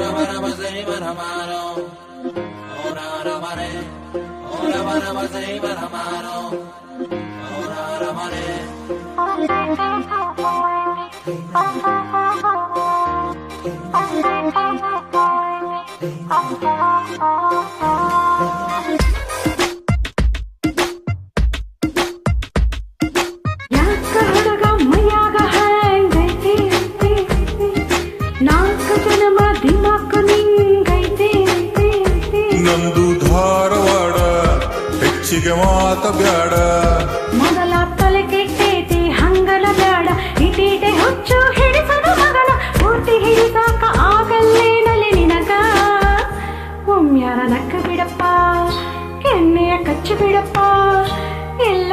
Rama Rama Shiva Ramano Oh Rama Re Oh Rama Rama Shiva Ramano Oh Rama Re Oh Rama Re ನಂದು ಧಾರವಾಡ. ಹೆಚ್ಚಿಗೆ ಮಾತ ಬ್ಯಾಡ. ಮೊದಲ ತಲೆ ಕೆಟ್ಟೈತಿ ಹಂಗಲ ಬ್ಯಾಡ. ಇಟೀಟೆ ಹುಚ್ಚು ಹಿಡಿಸದ ಮಗನ. ಪೂರ್ತಿ ಹಿಡಿಸಾಕ ಆಗಲ್ಲೇನಲಿ ನಿನಗ. ಒಮ್ಮ್ಯಾರ ನಕ್ಕ ಬಿಡಪ್ಪ, ಕೆನ್ನೆಯ ಕಚ್ಚಿ ಬಿಡಪ್ಪ. ಎಲ್ಲ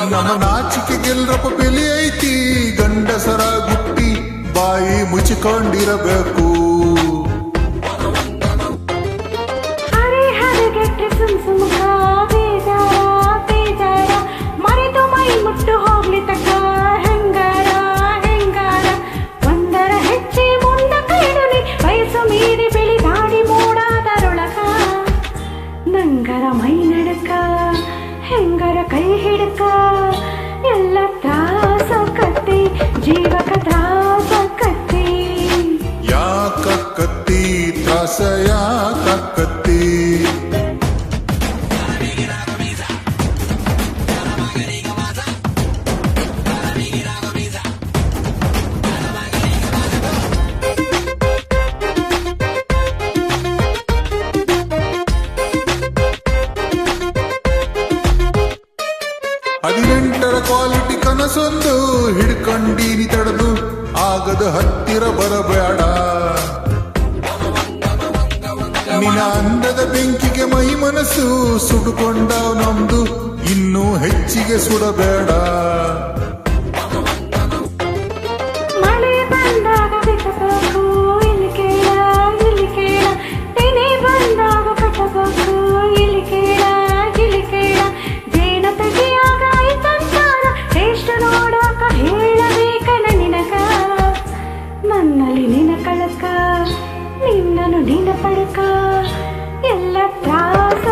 ನಮ್ಮ ನಾಚಿಕೆಗೆಲ್ರಪ್ಪ ಬೆಲೆ ಐತಿ. ಗಂಡಸರ ಗುಟ್ಟಿ ಬಾಯಿ ಮುಚ್ಚಿಕೊಂಡಿರಬೇಕು. ಹಿಡಕ ಎಲ್ಲ ತ್ರಾಸ ಕತ್ತಿ ಜೀವಕ ತ್ರಾಸ ಕತ್ತಿ ಯಾಕಕ್ಕತ್ತಿ ತ್ರಾಸ ಯಾಕ ಹದಿನೆಂಟರ ಹಿಡ್ಕೊಂಡೀನಿ ಹಿಡ್ಕಂಡೀನಿ ತಡೆದು, ಆಗದ ಹತ್ತಿರ ಬರಬೇಡ. ನಿನ್ನ ಅಂದದ ಬೆಂಕಿಗೆ ಮೈ ಮನಸ್ಸು ಸುಡುಕೊಂಡ ನಮ್ದು, ಇನ್ನೂ ಹೆಚ್ಚಿಗೆ ಸುಡಬೇಡ. ನುಡಿನ ಪಡಕ ಎಲ್ಲ ತ್ರಾಸ